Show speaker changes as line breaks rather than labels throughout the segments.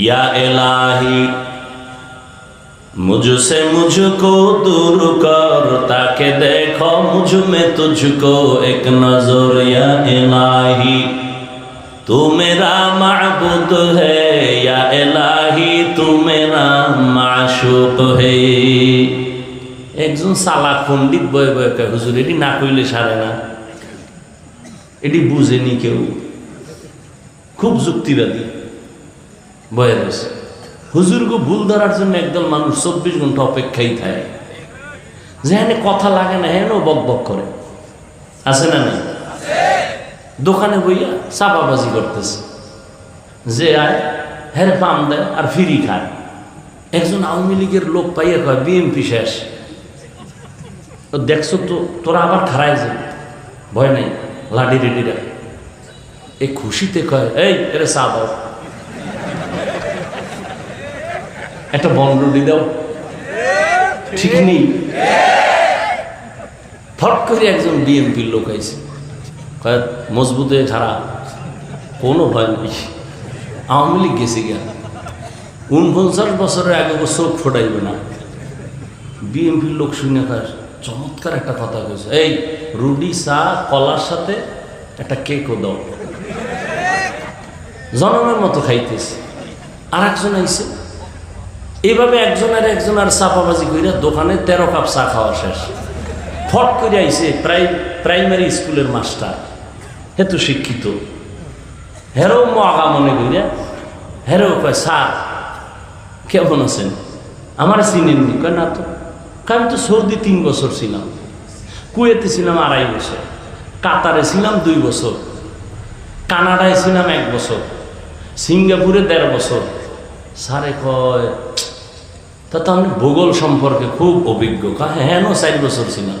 یا الہی مجھ سے مجھ کو دور کر تاکہ دیکھو مجھ میں تجھ کو ایک نظر یا الہی تو میرا معبود ہے یا الہی تو একজন সালাক পণ্ডিত বয়ে বয়ে কয় হুজুর এটি না কইলে সারে না এটি বুঝেনি কেউ খুব যুক্তিবাদী বয়ে রয়েছে হুজুরকে ভুল ধরার জন্য একদল মানুষ চব্বিশ ঘণ্টা অপেক্ষাই থাকে। যেখানে কথা লাগে না হেন বক বক করে। আছে না নাই? দোকানে বইয়া চাপাবাজি করতেছে। যে আয় হ্যারে পাম দেয় আর ফিরি খায়। একজন আওয়ামী লীগের লোক পাইয়া কয়, বিএমপি শেষ। দেখছ তো, তোরা আবার খারাই যে। ভয় নেই, লাডি রেডিরা এই খুশিতে কয়, এই, এরে চা দাও। একটা বন্ডুটি দাও। ঠিক নেই। ফট করে একজন বিএমপির লোক আইছে। হয়ে খারাপ কোনো ভয় নেই। আওয়ামী লীগ গেছে গিয়া। উনপঞ্চাশ বছরের আগে চোখ ফোটাইবে না। বিএমপির লোক শুনে কার চমৎকার একটা কথা কইছে। এই রুডি চা, কলার সাথে একটা কেকও দাও। জনমের মতো খাইতেছে। আর একজন আইছে। এইভাবে একজন আর একজন আর চাপাবাজি কইরা দোকানে তেরো কাপ চা খাওয়া শেষ। ফট করে আইসে প্রাই প্রাইমারি স্কুলের মাস্টার। হেতু শিক্ষিত। হেরো মগা মনে কইরা, হেরো কয়, স্যার, কেমন আছেন? আমার চিনেননি? কয়, না তো। আমি তো সর্দি তিন বছর ছিলাম। কুয়েতে ছিলাম আড়াই বছর। কাতারে ছিলাম দুই বছর। কানাডায় ছিলাম এক বছর। সিঙ্গাপুরে দেড় বছর। স্যারে কয় তা তো আমি ভূগোল সম্পর্কে খুব অভিজ্ঞ। হ্যাঁ নো চার বছর ছিলাম।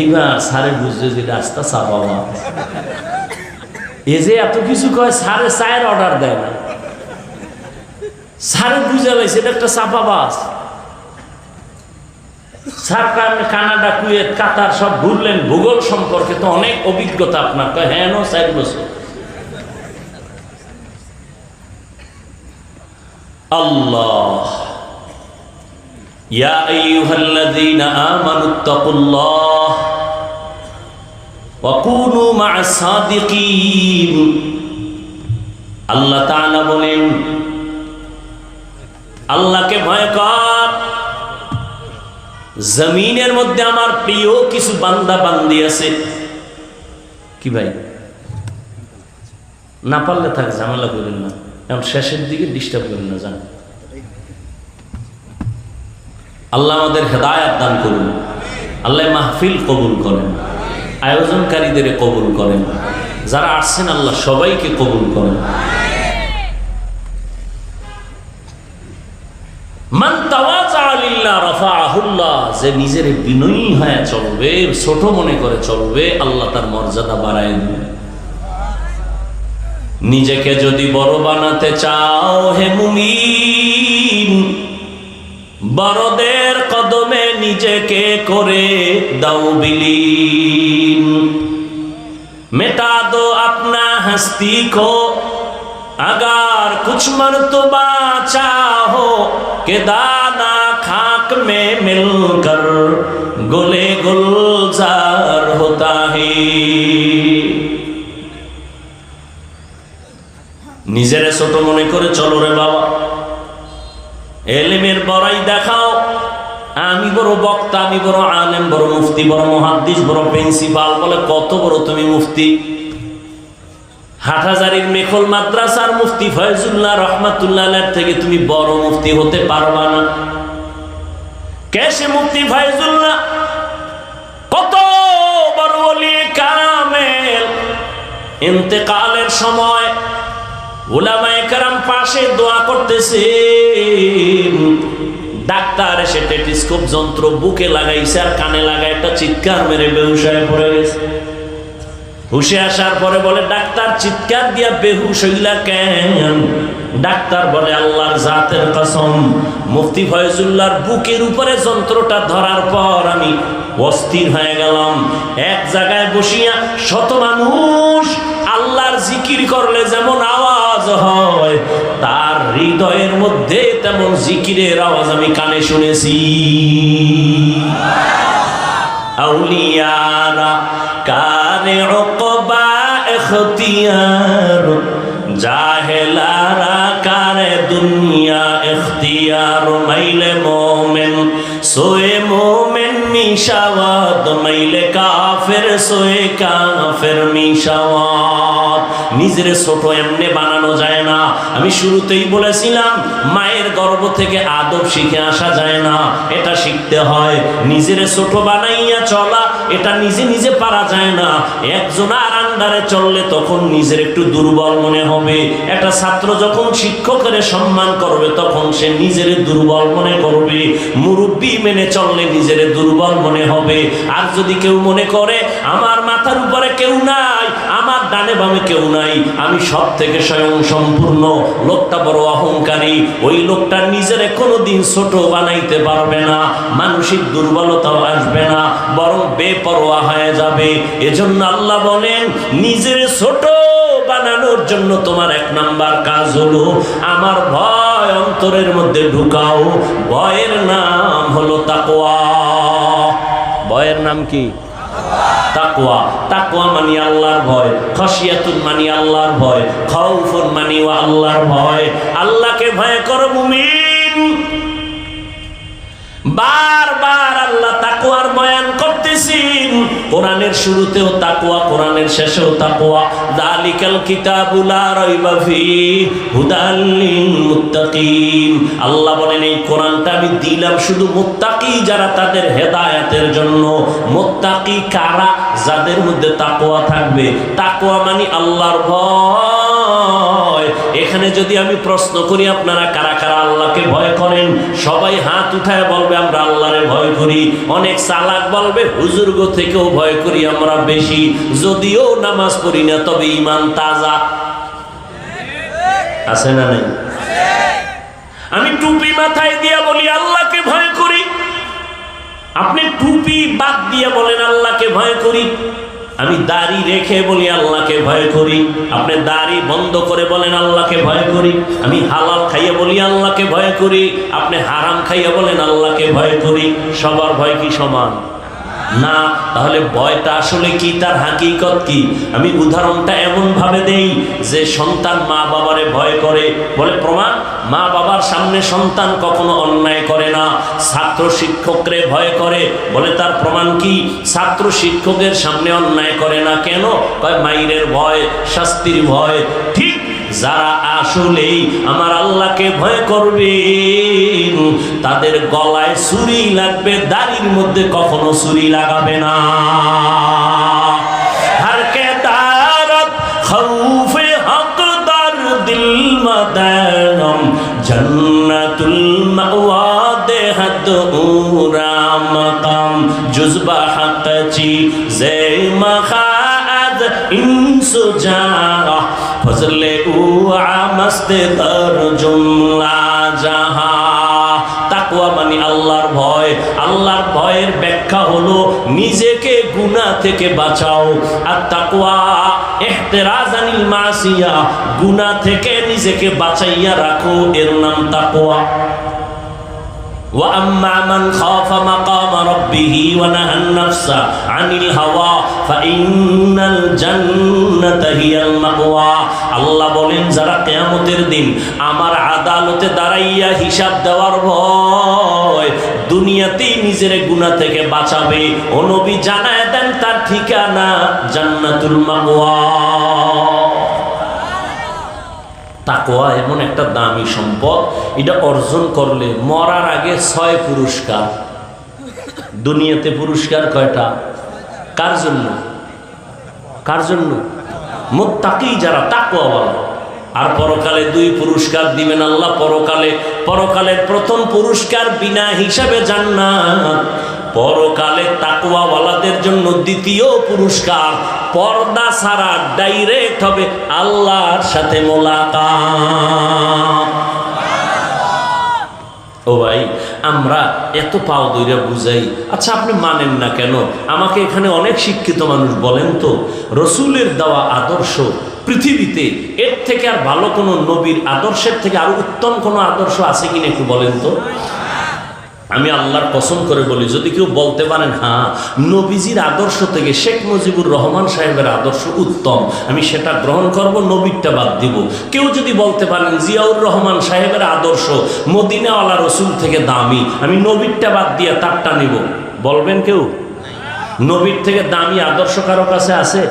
এইবার স্যারে বুঝছে যে রাস্তা চা বাবা এ যে এত কিছু কয়, স্যারে চায়ের অর্ডার দেয় না। স্যারে বুঝে লাইছে, এটা একটা স্যার কারণে কানাডা, কুয়েত, কাতার সব ঘুরলেন। ভূগোল সম্পর্কে তো অনেক অভিজ্ঞতা আপনার। হ্যাঁ চার বছর। আল্লাহ يا أيها الذين آمنوا اتقوا الله وكونوا مع الصادقين আল্লাহ তাআলা বলেন আল্লাহকে ভয় কর জমিনের মধ্যে আমার প্রিয় কিছু বান্দা বান্দি আছে কি ভাই না পারলে থাক ঝামেলা করেন না এখন শেষের দিকে ডিস্টার্ব করেন না জান আল্লাহ আমাদের হেদায়াত দান করুন। আল্লাহ মাহফিল কবুল করেন। আয়োজনকারীদের কবুল করেন। যারা আসছেন, আল্লাহ সবাইকে কবুল করেন। যে নিজের বিনয়ী হয়ে চলবে, ছোট মনে করে চলবে, আল্লাহ তার মর্যাদা বাড়ায় দিবে নিজেকে যদি বড় বানাতে চাও হে মুমিন বড়দের কদমে নিজেকে করে দাও বিলীন মেটা দো আপনা হস্তি কো अगर कुछ मर्तबा चाहो कि दाना खाक में मिलकर गुले ছোট মনে করে চলো রে বাবা। এলেমের বড়াই দেখাও। আমি বড় বক্তা, আমি বড় আলেম, বড় মুফতি, বড় মহাদ্দিস, বড় প্রিন্সিপাল বলে কত বড় তুমি মুফতি। হাটহাজারির মেখল মাদ্রাসার মুফতি ফয়জুল্লাহ রহমাতুল্লাহ থেকে তুমি বড় মুফতি হতে পারবা না। কেসে মুফতি ফয়জুল্লাহ? কত বড় কামেল। ইন্তেকালের সময় পাশে দোয়া করতেছে ডাক্তার এসে টেটিস্কোপ যন্ত্র বুকে লাগাইছে আর কানে লাগায় একটা চিৎকার মেরে বেহুশায় পড়ে গেছে। হুশে আসার পরে বলে, ডাক্তার, চিৎকার দিয়া বেহুশ হইলা কেন? ডাক্তার বলে, আল্লাহর জাতের কসম, মুফতি ফয়জুল্লাহর বুকের উপরে যন্ত্রটা ধরার পর আমি অস্থির হয়ে গেলাম। এক জায়গায় বসিয়া শত মানুষ আল্লাহর জিকির করলে যেমন হয়। তার হৃদয়ের মধ্যে তেমন জিকিরের আওয়াজ আমি কানে শুনেছি। আউলিয়ারা কারে ওকবা এখতিয়ার, জাহেলারা কারে দুনিয়া এখতিয়ার। মাইলে মোমেন, সোয়ে মোমেন মিশাওয়াত, মাইলে কাফের সোয়ে কাফের মিশাওয়াত। নিজের ছোট এমনি বানানো যায় না। আমি শুরুতেই বলেছিলাম, মায়ের গর্ভ থেকে আদব শিখে আসা যায় না। এটা শিখতে হয়, নিজের ছোট বানাইয়া চলা, এটা নিজে নিজে পারা যায় না। একজন আর আন্ডারে চললে তখন নিজের একটু দুর্বল মনে হবে। একটা ছাত্র যখন শিক্ষকের সম্মান করবে, তখন সে নিজের দুর্বল মনে করবে। মুরব্বী মেনে চললে নিজের দুর্বল মনে হবে। আর যদি কেউ মনে করে, আমার মাথার উপরে কেউ নাই, আমার ডানে বামে কেউ নাই, আমি সব থেকে স্বয়ং সম্পূর্ণ লোকটা বড় অহংকারী, ওই লোকটা নিজের কোনোদিন ছোট বানাইতে পারবে না, মানসিক দুর্বলতাও আসবে না, বরং বেপরোয়া হয়ে যাবে। এজন্য আল্লাহ বলেন, নিজের ছোট বানানোর জন্য তোমার এক নাম্বার কাজ হলো, আমার ভয় অন্তরের মধ্যে ঢুকাও। ভয়ের নাম হলো তাকোয়া ভয়ের নাম কি? তাকওয়া। তাকওয়া মানি আল্লাহর ভয় খসিয়াতুন মানি আল্লাহর ভয়, খাউফুন মানি আল্লাহর ভয়। আল্লাহকে ভয় করো মুমিন। বারবার আল্লাহ তাকওয়ার বয়ান করতেছেন। কোরআনের শুরুতেও তাকওয়া, কোরআনের শেষেও তাকওয়া। যালিকাল কিতাবু লা রাইবা ফি হুদাল মুত্তাকিন আল্লাহ বলেন, এই কোরআনটা আমি দিলাম শুধু মুত্তাকি যারা তাদের হেদায়েতের জন্য। মুত্তাকি কারা? যাদের মধ্যে তাকওয়া থাকবে। তাকওয়া মানে আল্লাহর ভয়। এখানে যদি আমি প্রশ্ন করি, আপনারা কারা কারা আল্লাহকে ভয় করেন? সবাই হাত উঠায় বলবে, আমরা আল্লাহরে ভয় করি। অনেক চালাক বলবে, হুজুর্গ থেকেও ভয় করি আমরা বেশি। যদিও নামাজ পড়ি না, তবে ইমান তাজা। আছে না নাই? আমি টুপি মাথায় দিয়া বলি, আল্লাহকে ভয় করি। আপনি টুপি বাদ দিয়ে বলেন, আল্লাহকে ভয় করি। আমি দাড়ি রেখে বলি, আল্লাহকে ভয় করি। আপনি দাড়ি বন্ধ করে বলেন, আল্লাহকে ভয় করি। আমি হালাল খাইয়ে বলি, আল্লাহকে ভয় করি। আপনি হারাম খাইয়ে বলেন, আল্লাহকে ভয় করি। সবার ভয় কি সমান? না, তাহলে ভয়টা আসলে কি? তার হাকিকত কি? আমি উদাহরণটা এমন ভাবে দেই যে সন্তান মা বাবারে ভয় করে। বলে প্রমাণ, মা বাবার সামনে সন্তান কখনো অন্যায় করে না। ছাত্র শিক্ষকরে ভয় করে। বলে তার প্রমাণ কি? ছাত্র শিক্ষকের সামনে অন্যায় করে না কেন? মাইরের ভয়, শাস্তির ভয়। ঠিক যারা আসলেই আমার আল্লাহকে ভয় করবে, তাদের গলায় ছুরি লাগবে, দাড়ির মধ্যে কখনো ছুরি লাগাবে না। জন্নতুল মাওয়া দেহত উরা মকাম, জুজবা হকচি জে মখাদ ইনসু জা ফজলে উ আমস্তে তর জুমলা জাহা। তাকওয়া মানে আল্লাহর ভয়। আল্লাহর ভয়ের ব্যাখ্যা হলো নিজেকে গুনাহ থেকে বাঁচাও। আর তাকওয়া, ইহতিরাজ আনিল মাসিয়া, গুনাহ থেকে নিজেকে বাঁচাইয়া রাখো। এর নাম তাকওয়া। وأما من خاف مقام ربه ونهى النفس عن الهوى فإن الجنة هي المأوى আল্লাহ বলেন যারা কেয়ামতের দিন আমার আদালতে দাঁড়াইয়া হিসাব দেওয়ার ভয় দুনিয়াতেই নিজের গুণা থেকে বাঁচাবে ও নবী জানায় দেন তার ঠিকানা জান্নাতুল মাওয়া তাকোয়া এমন একটা দামি সম্পদ, এটা অর্জন করলে মরার আগে ছয় পুরস্কার। দুনিয়াতে পুরস্কার কয়টা? কার জন্য? কার জন্য? মোত্তাকি যারা তাকোয়া বলে আর পরকালে দুই পুরস্কার দিবেন আল্লাহ, পরকালে, পরকালের প্রথম পুরস্কার বিনা হিসাবে জান্নাত। পরকালে তাকুয়াওয়ালাদের জন্য দ্বিতীয় পুরস্কার। পর্দা ছাড়া ডাইরেক্ট হবে আল্লাহর সাথে মোলাকাত। ও ভাই, আমরা এত পাও দইরা বুঝাই। আচ্ছা আপনি মানেন না কেন? আমাকে এখানে অনেক শিক্ষিত মানুষ বলেন তো, রসুলের দেওয়া আদর্শ পৃথিবীতে এর থেকে আর ভালো কোনো নবীর আদর্শের থেকে আরও উত্তম কোনো আদর্শ আছে কিনা একটু বলেন তো। আমি আল্লাহর কসম করে বলি, যদি কেউ বলতে পারেন হ্যাঁ নবীজির আদর্শ থেকে শেখ মুজিবুর রহমান সাহেবের আদর্শ উত্তম, আমি সেটা গ্রহণ করব, নবীরটা বাদ দিব। কেউ যদি বলতে পারেন, জিয়াউর রহমান সাহেবের আদর্শ মদিনাওয়ালা রসুল থেকে দামি, আমি নবীরটা বাদ দিয়ে তারটা নিব। বলবেন কেউ? নবীর থেকে দামি আদর্শ কারও কাছে আছে?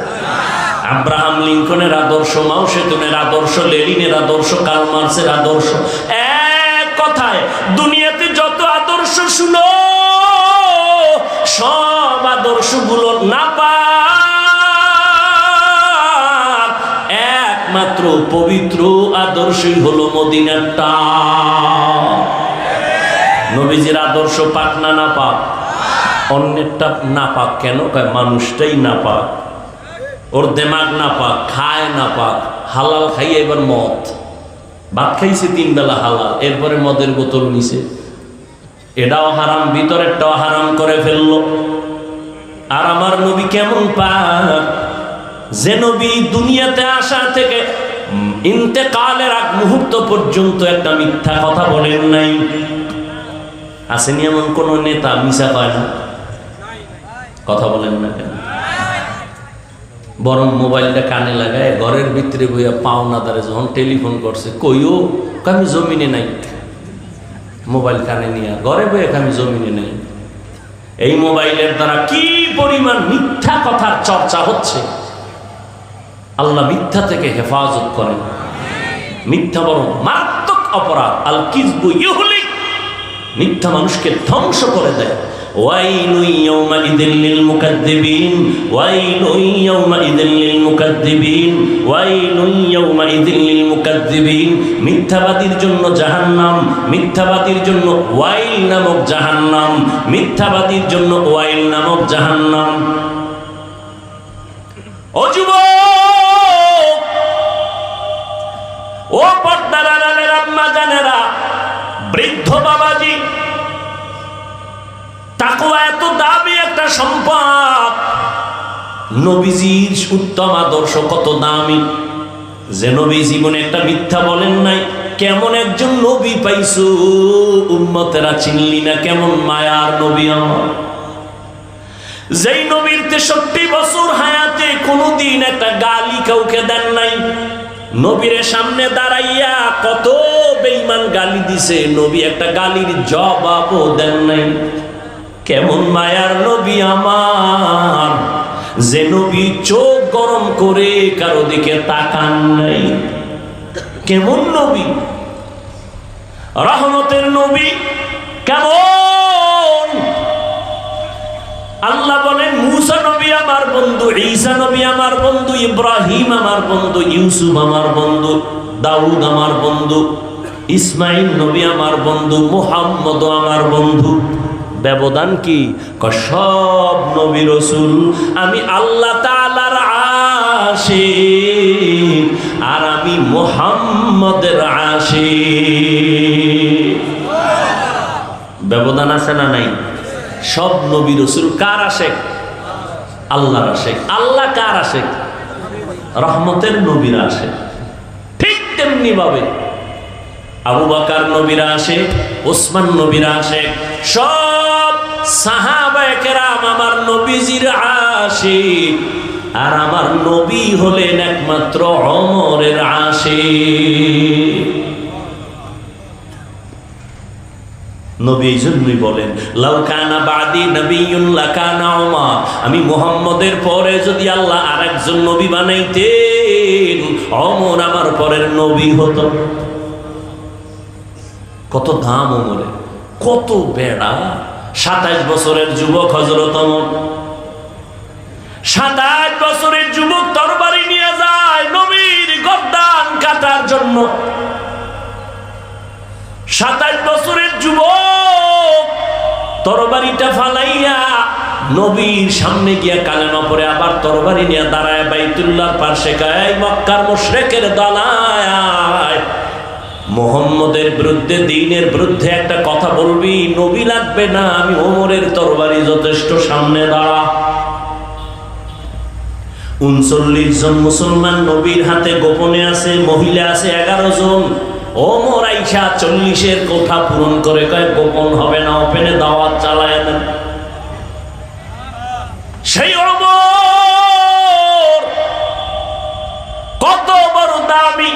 আব্রাহাম লিঙ্কনের আদর্শ, মাও সেতুনের আদর্শ লেলিনের আদর্শ কালমার্সের আদর্শ, এক কথায় আদর্শ শুনো, সব আদর্শগুলো না একমাত্র পবিত্র আদর্শই হলো মদিনাটা। নবীজির আদর্শ পাক না না পাক অন্যেরটা না পাক কেন? কয়, মানুষটাই না পাক ওর দেমাগ না পাক খায় না পাক হালাল খাইয়ে এবার মদ। ভাত খাইছে তিন বেলা হালাল, এরপরে মদের বোতল নিছে। এটাও হারাম, ভিতরেরটাও হারাম করে ফেলল। আর আমার নবী কেমন পাক? যে নবী দুনিয়াতে আসা থেকে ইন্তেকালের আগ মুহূর্ত পর্যন্ত একটা মিথ্যা কথা বলেন নাই। আসেনি এমন কোন নেতা মিশা কয় না? কথা বলেন না কেন? বরং মোবাইলটা কানে লাগায়, ঘরের ভিতরে বইয়া পাওনা দ্বারা যখন টেলিফোন করছে, কইও আমি জমিনে নাই। মোবাইল কানে নিয়ে, ঘরে বয়ে আমি জমিনে নেই। এই মোবাইলের দ্বারা কি পরিমাণ মিথ্যা কথার চর্চা হচ্ছে? আল্লাহ মিথ্যা থেকে হেফাজত করেন। মিথ্যা বড় মারাত্মক অপরাধ। আল কিজবু ইহুলি মিথ্যা মানুষকে ধ্বংস করে দেয়। মুকাদ্দিবিন ওয়াইলু ইয়াউমাইযিল লিল মুকাদ্দিবিন ওয়াইলু ইয়াউমাইযিল লিল মুকাদ্দিবিন মিথ্যাবাদীর জন্য জাহান্নাম, মিথ্যাবাদীর জন্য ওয়াইল নামক জাহান্নাম, মিথ্যাবাদীর জন্য ওয়াইল নামক জাহান্নাম। ও যুবক! ও পর্দার আম্মা জানেরা বৃদ্ধ বাবাজি তাকুয়া এত দামি একটা সম্পদ। নবীজির উত্তম আদর্শ কত দামি। যে নবী জীবনে একটা মিথ্যা বলেন নাই, কেমন একজন নবী পাইছো? উম্মতেরা চিনলি না কেমন মায়ার নবী আমার। যেই নবীর তেষট্টি বছর হায়াতে কোনোদিন একটা গালি কাউকে দেন নাই। নবীর সামনে দাঁড়াইয়া কত বেইমান গালি দিছে, নবী একটা গালির জবাবও দেন নাই। কেমন মায়ার নবী আমার? যে নবী চোখ গরম করে কারও দিকে তাকান নাই। কেমন নবী? রহমতের নবী কেমন? আল্লাহ বলেন, মুসা নবী আমার বন্ধু, ঈসা নবী আমার বন্ধু, ইব্রাহিম আমার বন্ধু, ইউসুফ আমার বন্ধু, দাউদ আমার বন্ধু ইসমাইল নবী আমার বন্ধু, মুহাম্মদ আমার বন্ধু। ব্যবধান কি? সব নবী রসুল, আমি আল্লাহ তালার আশিক আর আমি মোহাম্মদের আশিক। ব্যবধান আছে না নাই? সব নবী রসুল কার আশেক? আল্লাহর আশেক। আল্লাহ কার আশেক? রহমতের নবীরা আসে ঠিক তেমনি ভাবে আবু বাকার নবীরা আসে, ওসমান নবীরা আসে, সব সাহাবায়কেরাম আমার নবীজির আসে আর আমার নবী হলেন একমাত্র অমরের আসে বলেন আমি মোহাম্মদের পরে যদি আল্লাহ আর একজন নবী বানাইতেন, অমর আমার পরের নবী হতো। কত দাম অমরের কত বেড়া। সাতাইশ বছরের যুবক হজরত সাতাইশ বছরের যুবক তরবারি নিয়ে যায় নবীর গদ্দান কাটার জন্য। সাতাশ বছরের যুবক তরবারিটা ফালাইয়া নবীর সামনে গিয়া কালেমা পরে আবার তরবারি নিয়ে দাঁড়ায়, বাইতুল্লাহর পাশে গায় মক্কার মুশরিকের দলায় মোহাম্মদের বিরুদ্ধে, দিনের বিরুদ্ধে একটা কথা বলবি, নবী লাগবে না, আমি ওমরের তরবারি যথেষ্ট সামনে দাঁড়া। উনচল্লিশ জন মুসলমান নবীর হাতে গোপনে আছে, মহিলা আছে এগারো জন। ও মোরাইশা চল্লিশের কোঠা পূরণ করে কয়, গোপন হবে না, ওপেনে দাওয়াত চালায় দেন। সেই অমর কত বড় দামি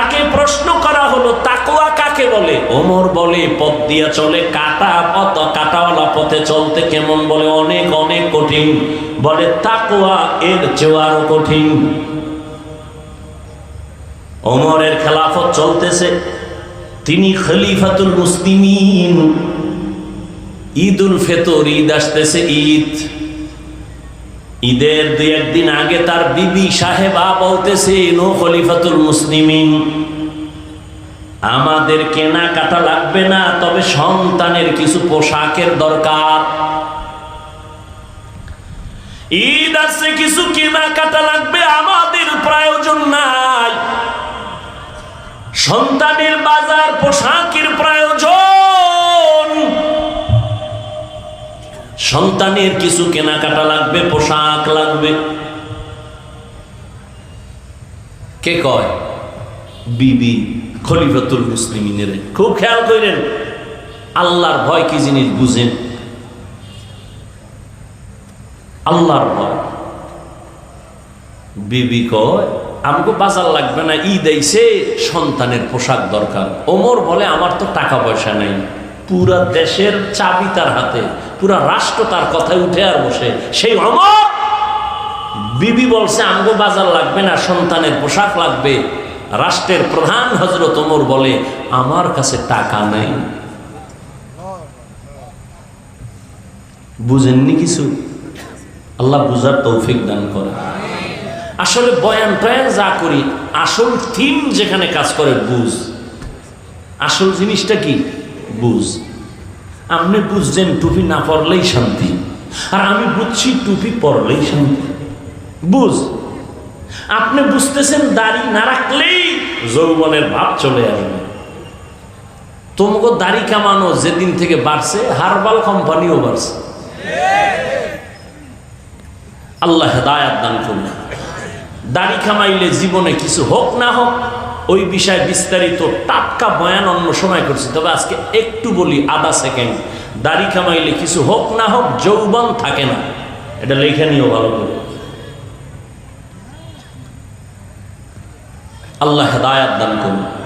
তাকে প্রশ্ন করা হলো তাকুয়া কাকে বলে? ওমর বলে, পথ দিয়া চলে, কাটা পথ, কাটাওয়ালা পথে চলতে কেমন বলে? অনেক অনেক কঠিন। বলে তাকুয়া এর চেয়েও আরও কঠিন। ওমরের খেলাফত চলতেছে। তিনি খলিফাতুল মুসলিমিন। উল ফেতর, ঈদ আসতেছে, ঈদ। ঈদের দুই একদিন আগে তার বিবি সাহেবা বলতেছে, নো খলিফাতুল মুসলিমিন, আমাদের কেনা কাটা লাগবে না, তবে সন্তানের কিছু পোশাকের দরকার। ঈদ আসছে, কিছু কেনা কাটা লাগবে, আমাদের প্রয়োজন নাই। সন্তানের বাজার পোশাকের প্রয়োজন। সন্তানের কিছু কেনাকাটা লাগবে পোশাক লাগবে। কে কয়? বিবি খলিফাতুল মুসলিমিনের। খুব খেয়াল করেন আল্লাহর ভয় কি জিনিস বুঝেন? আল্লাহর ভয়। বিবি কয় আমাকে বাজার লাগবে না ঈদ আইসে সন্তানের পোশাক দরকার। ওমর বলে আমার তো টাকা পয়সা নাই। পুরা দেশের চাবি তার হাতে। পুরা রাষ্ট্র তার কথায় উঠে আর বসে। সেই অমর, বিবি বলছে, আমগো বাজার লাগবে না, সন্তানের পোশাক লাগবে। রাষ্ট্রের প্রধান হজরত ওমর বলে, আমার কাছে টাকা নেই। বুঝেননি কিছু? আল্লাহ বুঝার তৌফিক দান করে আসলে বয়ান টয়ান যা করি, আসল থিম যেখানে কাজ করে, বুঝ। আসল জিনিসটা কি? বুঝ। আপনি বুঝছেন টুপি না পরলেই শান্তি। আর আমি বুঝছি টুপি পরলেই শান্তি। বুঝ। আপনি বুঝতেছেন দাড়ি না রাখলেই যৌবনের ভাব চলে আসবে। তোমাকে দাড়ি কামানো যেদিন থেকে বাড়ছে, হারবাল কোম্পানিও বাড়ছে। আল্লাহ হেদায়াত দান করুন। দাড়ি কামাইলে জীবনে কিছু হোক না হোক ওই বিষয়ে বিস্তারিত টাটকা বয়ান অন্য সময় করছি। তবে আজকে একটু বলি, আধা সেকেন্ড। দাড়ি কামাইলে কিছু হোক না হোক, যৌবন থাকে না। এটা লেখে নিও ভালো করে। আল্লাহ হেদায়াত দান করুন।